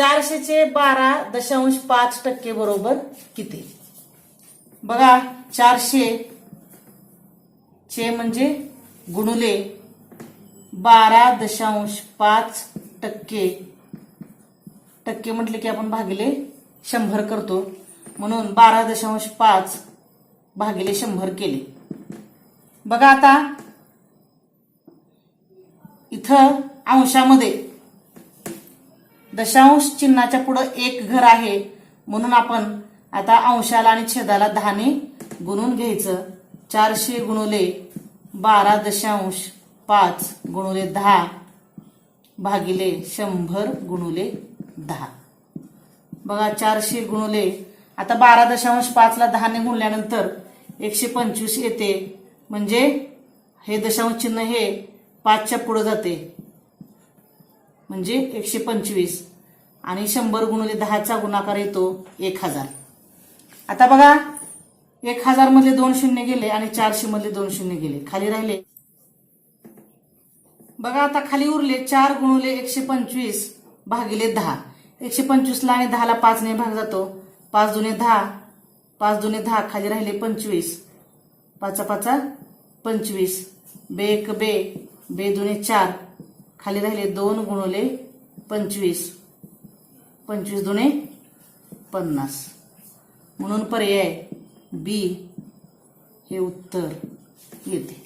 चारशेचे बारा दशांश पाच टक्के बरोबर किती? बघा चारशे चे म्हणजे गुणुले बारा दशांश पाच टक्के. टक्के म्हटले की आपण भागिले शंभर करतो. म्हणून बारा दशांश पाच भागिले शंभर केले. बघा आता इथं अंशामध्ये दशांश चिन्हाच्या पुढं एक घर आहे. म्हणून आपण आता अंशाला आणि छेदाला दहाने गुणून घ्यायचं. चारशे गुणुले बारा दशांश पाच गुणुले दहा भागिले शंभर गुणुले दहा. बघा चारशे गुणुले. आता बारा दशांश पाचला दहाने गुणल्यानंतर एकशे पंचवीस येते. म्हणजे हे दशांश चिन्ह हे पाचच्या पुढे जाते. म्हणजे एकशे पंचवीस. आणि शंभर गुणुले दहाचा गुणाकार येतो एक हजार. आता बघा एक हजार मधले दोन शून्य गेले आणि चारशे मधले दोन शून्य गेले. खाली राहिले. बघा आता खाली उरले चार गुणुले एकशे पंचवीस भागिले दहा. एकशे पंचवीसला आणि दहाला पाचने भाग जातो. पाच जुने दहा पाच जुने दहा खाली राहिले पंचवीस. पाचा पाचा पंचवीस. बे एक बे बे दुने चार खाली राहिले दोन गुणवले पंचवीस. पंचवीस दुणे पन्नास. म्हणून पर्याय बी हे उत्तर येते.